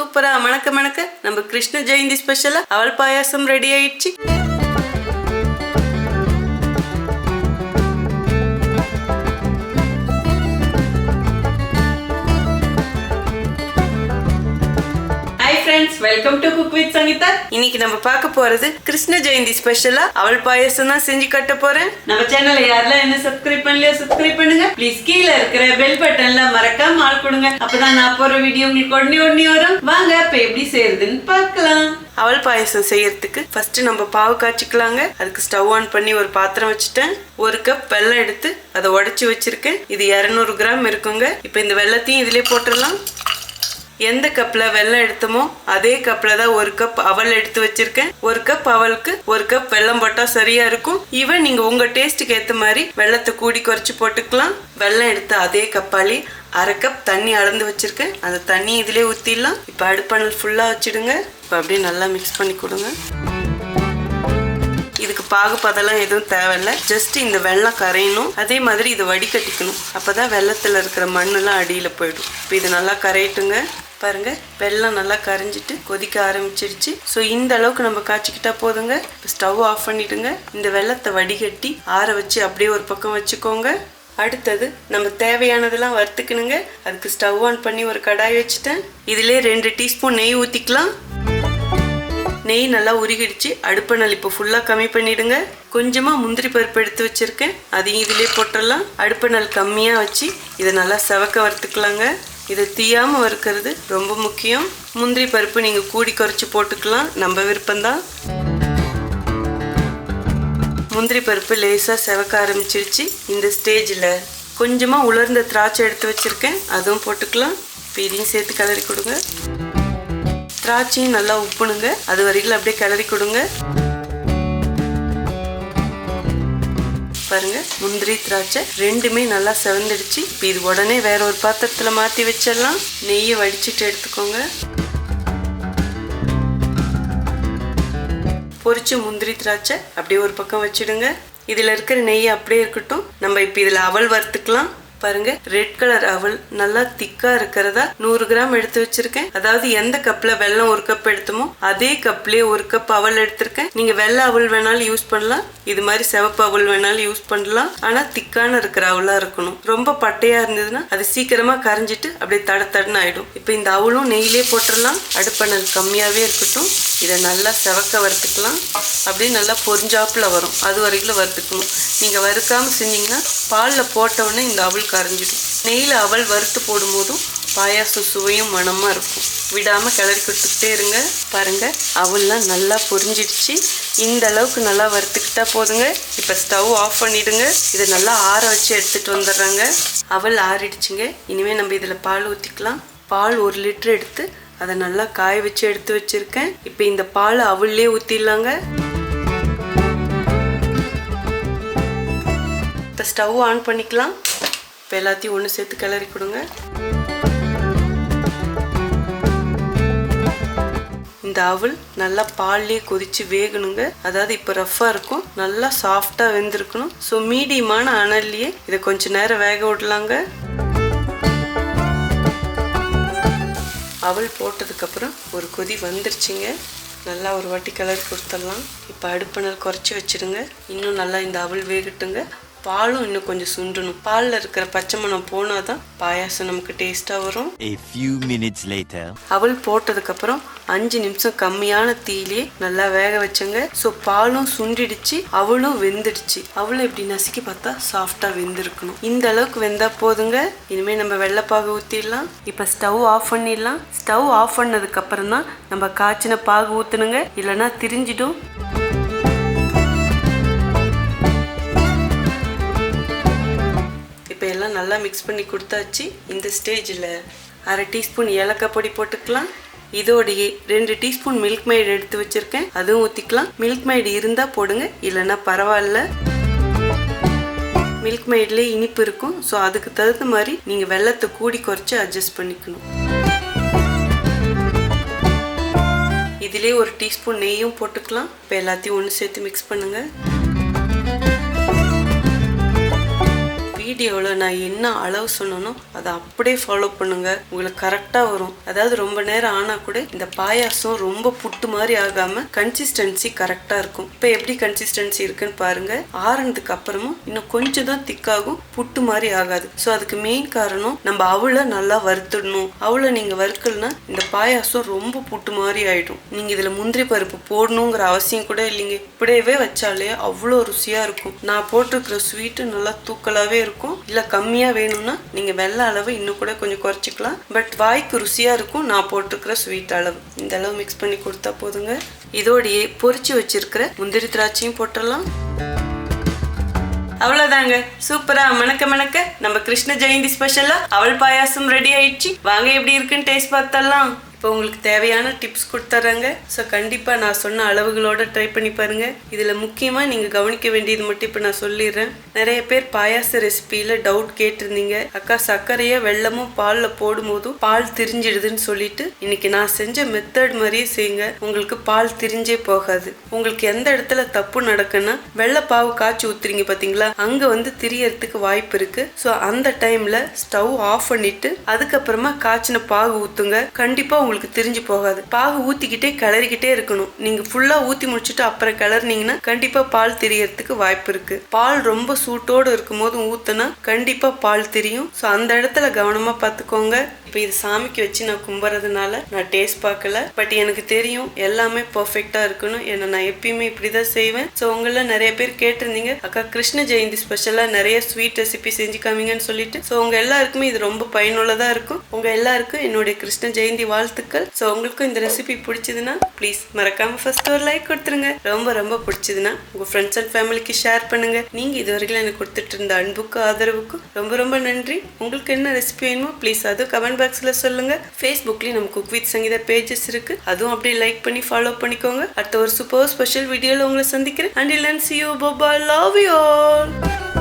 சூப்பரா. மணக்க மணக்க நம்ம கிருஷ்ண ஜெயந்தி ஸ்பெஷலா அவள் பாயாசம் ரெடி ஆயிடுச்சு. Welcome to cook with Sangeetha இன்னைக்கு நம்ம பார்க்க போறது கிருஷ்ண ஜெயந்தி ஸ்பெஷலா அவள் பாயசம் தான் செஞ்சு கட்ட போறேன். நம்ம சேனலை யாரெல்லாம் என்ன சப்ஸ்கிரைப் பண்ணலையோ சப்ஸ்கிரைப் பண்ணுங்க. ப்ளீஸ் கீழே இருக்கிற பெல் பட்டன்ல மறக்காம ஆள் கொடுங்க. அப்பதான் நான் போற வீடியோ உங்களுக்கு உடனே உடனே வரும். வாங்க இப்ப எப்படி செய்யறதுன்னு பார்க்கலாம். அவல் பாயசம் செய்யறதுக்கு ஃபர்ஸ்ட் நம்ம பாவு காய்ச்சிக்கலாங்க. அதுக்கு ஸ்டவ் ஆன் பண்ணி ஒரு பாத்திரம் வச்சுட்டேன். ஒரு கப் வெல்லம் எடுத்து அதை உடைச்சி வச்சிருக்கேன். இது இரநூறு கிராம் இருக்குங்க. இப்போ இந்த வெள்ளத்தையும் இதிலே போட்டுடலாம். எந்த கப்ல வெல்லம் எடுத்தோமோ அதே கப்ல தான் ஒரு கப் அவல் எடுத்து வச்சிருக்கேன். ஒரு கப் அவலுக்கு ஒரு கப் வெல்லம் போட்டா சரியா இருக்கும். ஈவன் நீங்க உங்க டேஸ்ட்டுக்கு ஏத்த மாதிரி வெள்ளத்தை கூடி குறைச்சு போட்டுக்கலாம். வெல்லம் எடுத்த அதே கப்பாளி அரை கப் தண்ணி அளந்து வச்சிருக்கேன். அந்த தண்ணி இதிலே ஊத்திடலாம். இப்போ அடுப்பானல் ஃபுல்லா வச்சிடுங்க. இப்போ அப்படியே நல்லா மிக்ஸ் பண்ணி கொடுங்க. இதுக்கு பாகுபதெல்லாம் எதுவும் தேவையில்ல. ஜஸ்ட் இந்த வெள்ளம் கரையணும். அதே மாதிரி இதை வடிகட்டிக்கணும். அப்போ தான் வெள்ளத்தில் இருக்கிற மண்ணெல்லாம் அடியில் போயிடும். இப்போ இது நல்லா கரையட்டுங்க. பாருங்க வெள்ளம் நல்லா கரைஞ்சிட்டு கொதிக்க ஆரம்பிச்சிருச்சு. ஸோ இந்த அளவுக்கு நம்ம காய்ச்சிக்கிட்டா போதுங்க. இப்போ ஸ்டவ் ஆஃப் பண்ணிடுங்க. இந்த வெள்ளத்தை வடிகட்டி ஆற வச்சு அப்படியே ஒரு பக்கம் வச்சுக்கோங்க. அடுத்தது நம்ம தேவையானதெல்லாம் வறுத்துக்கணுங்க. அதுக்கு ஸ்டவ் ஆன் பண்ணி ஒரு கடாய் வச்சுட்டேன். இதிலே ரெண்டு டீஸ்பூன் நெய் ஊற்றிக்கலாம் நெய் நல்லா உருகிடுச்சு. அடுப்பணல் இப்போ ஃபுல்லாக கம்மி பண்ணிவிடுங்க கொஞ்சமாக முந்திரி பருப்பு எடுத்து வச்சுருக்கேன். அதையும் இதிலே போட்டுடலாம். அடுப்பணல் கம்மியாக வச்சு இதை நல்லா செவக்க வறுத்துக்கலாங்க. இதை தீயாமல் வறுக்கிறது ரொம்ப முக்கியம். முந்திரி பருப்பு நீங்கள் கூடி குறைச்சி போட்டுக்கலாம். நம்ம விருப்பம்தான். முந்திரி பருப்பு லேசாக செவக்க ஆரம்பிச்சிருச்சு. இந்த ஸ்டேஜில் கொஞ்சமாக உலர்ந்த திராட்சை எடுத்து வச்சுருக்கேன். அதுவும் போட்டுக்கலாம். இப்போ இதையும் சேர்த்து கலரி கொடுங்க. திராட்சையும் நல்லா உப்புணுங்க அது வரையில் அப்படியே கிளறி கொடுங்க. பாருங்க முந்திரி திராட்சை ரெண்டுமே நல்லா செவந்துடுச்சு. இப்போ இது உடனே வேற ஒரு பாத்திரத்தில் மாற்றி வச்சிடலாம். நெய்யை வடிச்சிட்டு எடுத்துக்கோங்க. பொரிச்ச முந்திரி திராட்சை அப்படியே ஒரு பக்கம் வச்சுடுங்க. இதில் இருக்கிற நெய் அப்படியே இருக்கட்டும். நம்ம இப்போ இதில் அவல் வறுத்துக்கலாம். பாருங்க. ரெட் கலர் அவல். நல்லா திக்கா இருக்கிறதா? நூறு கிராம் எடுத்து வச்சிருக்கேன். அதாவது எந்த கப்ல வெள்ளம் ஒரு கப் எடுத்தோமோ அதே கப்லயே ஒரு கப் அவல் எடுத்திருக்கேன். நீங்க வெள்ளை அவல் வேணாலும் யூஸ் பண்ணலாம். இது மாதிரி சிவப்பு அவல் வேணாலும் யூஸ் பண்ணலாம். ஆனா திக்கான இருக்கிற அவலா இருக்கணும். ரொம்ப பட்டையா இருந்ததுன்னா அது சீக்கிரமா கரைஞ்சிட்டு அப்படியே தட தடன்னு ஆயிடும். இப்போ இந்த அவலும் நெய்யிலே போட்டுடலாம் அடுப்பணல் கம்மியாவே இருக்கட்டும். இதை நல்லா செவக்க வறுத்துக்கலாம். அப்படியே நல்லா பொறிஞ்சாப்பில் வரும். அது வரைக்கும் வறுத்துக்கணும். நீங்கள் வறுக்காமல் செஞ்சீங்கன்னா பாலில் போட்டவுடனே இந்த அவள் கரைஞ்சிடும். நெய்யில் அவள் வறுத்து போடும்போதும் பாயாசம் சுவையும் மனமாக இருக்கும். விடாமல் கிளறி கொடுத்துக்கிட்டே இருங்க. பாருங்கள் அவள்லாம் நல்லா பொரிஞ்சிடுச்சு. இந்த அளவுக்கு நல்லா வறுத்துக்கிட்டா போதுங்க. இப்போ ஸ்டவ் ஆஃப் பண்ணிவிடுங்க இதை நல்லா ஆற வச்சு எடுத்துகிட்டு வந்துடுறாங்க. அவல் ஆறிடுச்சுங்க. இனிமேல் நம்ம இதில் பால் ஊற்றிக்கலாம் பால் ஒரு லிட்டர் எடுத்து அதை நல்லா காய வச்சு எடுத்து வச்சுருக்கேன். இப்போ இந்த பாலை அவள்லே ஊற்றிடலாங்க இப்போ ஸ்டவ் ஆன் பண்ணிக்கலாம். இப்போ எல்லாத்தையும் ஒன்று சேர்த்து கிளறி கொடுங்க. இந்த அவல் நல்லா பால்லேயே கொதிச்சு வேகணுங்க. அதாவது இப்போ ரஃப்பாக இருக்கும். நல்லா சாஃப்டாக வெந்திருக்கணும். ஸோ மீடியமான அனல்லையே இதை கொஞ்ச நேரம் வேக விடலாங்க. அவல் போட்டதுக்கப்புறம் ஒரு கொதி வந்துருச்சுங்க. நல்லா ஒரு வாட்டி கலர் கொடுத்துடலாம். இப்போ அடுப்பணல் குறைச்சி வச்சிடுங்க. இன்னும் நல்லா இந்த அவல் வேகட்டுங்க. பாலும் இன்னும் கொஞ்சம் சுண்டணும். பாலில் இருக்கிற பச்சை மணம் போனால் தான் பாயாசம் நமக்கு டேஸ்ட்டாக வரும். A few minutes later. அவல் போட்டதுக்கப்புறம் அஞ்சு நிமிஷம் கம்மியான தீயிலே நல்லா வேக வச்சங்க. ஸோ பாலும் சுண்டிடுச்சு அவளும் வெந்துடுச்சு. அவளும் இப்படி நசுக்கி பார்த்தா சாஃப்டாக வெந்திருக்கணும். இந்த அளவுக்கு வெந்தா போதுங்க. இனிமேல் நம்ம வெள்ளைப்பாகு ஊற்றிடலாம் இப்போ ஸ்டவ் ஆஃப் பண்ணிடலாம். ஸ்டவ் ஆஃப் பண்ணதுக்கப்புறம் தான் நம்ம காய்ச்சின பாகு ஊற்றணுங்க இல்லைன்னா திரிஞ்சிடும். நல்லா மிக்ஸ் பண்ணி கொடுத்தாச்சு. இந்த ஸ்டேஜில் அரை டீஸ்பூன் ஏலக்காய் பொடி போட்டுக்கலாம். இதோடையே ரெண்டு டீஸ்பூன் மில்க் மைடு எடுத்து வச்சிருக்கேன். அதுவும் ஊற்றிக்கலாம் மில்க் மைடு இருந்தால் போடுங்க இல்லைன்னா பரவாயில்ல. மில்க் மைட்லேயே இனிப்பு இருக்கும். ஸோ அதுக்கு தகுந்த மாதிரி நீங்கள் வெள்ளத்தை கூடி குறைச்சி அட்ஜஸ்ட் பண்ணிக்கணும். இதிலே ஒரு டீஸ்பூன் நெய்யும் போட்டுக்கலாம். இப்போ எல்லாத்தையும் ஒன்று சேர்த்து மிக்ஸ் பண்ணுங்கள் வீடியோவில் நான் என்ன அளவு சொன்னனோ அதை அப்படியே ஃபாலோ பண்ணுங்க. உங்களுக்கு கரெக்டாக வரும். அதாவது ரொம்ப நேரம் ஆனால் கூட இந்த பாயாசம் ரொம்ப புட்டு மாதிரி ஆகாம கன்சிஸ்டன்சி கரெக்டாக இருக்கும். இப்போ எப்படி கன்சிஸ்டன்சி இருக்குன்னு பாருங்க. ஆறுனதுக்கு அப்புறமும் இன்னும் கொஞ்சம் தான் திக்காகும் புட்டு மாதிரி ஆகாது. ஸோ அதுக்கு மெயின் காரணம் நம்ம அவளை நல்லா வறுத்துடணும். அவளை நீங்கள் வறுக்கலனா இந்த பாயாசம் ரொம்ப புட்டு மாதிரி ஆயிடும். நீங்கள் இதில் முந்திரி பருப்பு போடணுங்கிற அவசியம் கூட இல்லைங்க. இப்படியவே வச்சாலே அவ்வளோ ருசியாக இருக்கும். நான் போட்டிருக்கிற ஸ்வீட்டு நல்லா தூக்கலாகவே இருக்கும். இல்லை கம்மியாக வேணும்னா நீங்கள் வெள்ளை அளவு இன்னும் கூட கொஞ்சம் குறைச்சிக்கலாம். பட் வாய்க்கு ருசியாக இருக்கும். நான் போட்டிருக்கிற ஸ்வீட் அளவு. இந்த அளவு மிக்ஸ் பண்ணி கொடுத்தா போதுங்க. இதோடையே பொறிச்சு வச்சிருக்கிற முந்திரி திராட்சையும் போட்டுடலாம். அவ்வளவுதாங்க. சூப்பரா. மணக்க மணக்க நம்ம கிருஷ்ண ஜெயந்தி ஸ்பெஷலா அவள் பாயாசம் ரெடி ஆயிடுச்சு. வாங்க எப்படி இருக்குன்னு டேஸ்ட் பார்த்தலாம் இப்போ உங்களுக்கு தேவையான டிப்ஸ் கொடுத்துட்றாங்க ஸோ கண்டிப்பாக நான் சொன்ன அளவுகளோட ட்ரை பண்ணி பாருங்கள் இதில் முக்கியமாக நீங்கள் கவனிக்க வேண்டியது மட்டும் இப்போ நான் சொல்லிடுறேன். நிறைய பேர் பாயாச ரெசிபியில் டவுட் கேட்டிருந்தீங்க. அக்கா சர்க்கரையை வெள்ளமும் பாலில் போடும்போதும் பால் திரிஞ்சிடுதுன்னு சொல்லிட்டு இன்னைக்கு நான் செஞ்ச மெத்தட் மாதிரியே செய்யுங்க. உங்களுக்கு பால் திரிஞ்சே போகாது. உங்களுக்கு எந்த இடத்துல தப்பு நடக்குன்னா வெள்ளை பாவு காய்ச்சி ஊத்துறீங்க பார்த்தீங்களா அங்கே வந்து திரியறதுக்கு வாய்ப்பு இருக்கு. ஸோ அந்த டைமில் ஸ்டவ் ஆஃப் பண்ணிட்டு அதுக்கப்புறமா காய்ச்சின பாகு ஊற்றுங்க கண்டிப்பாக உங்களுக்கு திரிஞ்சு போகாது. பாகு ஊற்றிக்கிட்டே கிளறிக்கிட்டே இருக்கணும். நீங்கள் ஃபுல்லாக ஊற்றி முடிச்சுட்டு அப்புறம் கிளறினீங்கன்னா கண்டிப்பாக பால் தெரியறதுக்கு வாய்ப்பு இருக்கு. பால் ரொம்ப சூட்டோடு இருக்கும்போது ஊற்றுனா கண்டிப்பாக பால் திரியும். ஸோ அந்த இடத்துல கவனமாக பார்த்துக்கோங்க. இப்போ இது சாமிக்கு வச்சு நான் கும்புறதுனால நான் டேஸ்ட் பார்க்கல. பட் எனக்கு தெரியும் எல்லாமே பர்ஃபெக்டாக இருக்கணும். ஏன்னா நான் எப்பயுமே இப்படி தான் செய்வேன். ஸோ உங்களில் நிறைய பேர் கேட்டிருந்தீங்க. அக்கா கிருஷ்ண ஜெயந்தி ஸ்பெஷலாக நிறைய ஸ்வீட் ரெசிபி செஞ்சு காமிங்கன்னு சொல்லிட்டு. ஸோ உங்கள் எல்லாருக்குமே இது ரொம்ப பயனுள்ளதாக இருக்கும். உங்கள் எல்லாருக்கும் என்னுடைய கிருஷ்ண ஜெயந்தி வாழ்த்து வாழ்த்துக்கள். ஸோ உங்களுக்கும் இந்த ரெசிபி பிடிச்சதுன்னா ப்ளீஸ் மறக்காம ஃபர்ஸ்ட் ஒரு லைக் கொடுத்துருங்க. ரொம்ப ரொம்ப பிடிச்சதுன்னா உங்கள் ஃப்ரெண்ட்ஸ் அண்ட் ஃபேமிலிக்கு ஷேர் பண்ணுங்க. நீங்கள் இது வரைக்கும் எனக்கு கொடுத்துட்டு இருந்த அன்புக்கும் ஆதரவுக்கும் ரொம்ப ரொம்ப நன்றி. உங்களுக்கு என்ன ரெசிபி வேணுமோ ப்ளீஸ் அதுவும் கமெண்ட் பாக்ஸில் சொல்லுங்க. ஃபேஸ்புக்லேயும் நம்ம குக் வித் சங்கீதா பேஜஸ் இருக்கு. அதுவும் அப்படியே லைக் பண்ணி ஃபாலோ பண்ணிக்கோங்க. அடுத்த ஒரு சூப்பர் ஸ்பெஷல் வீடியோவில் உங்களை சந்திக்கிறேன். அண்ட் இல்லன் சி யூ பபா லவ் யூ ஆல்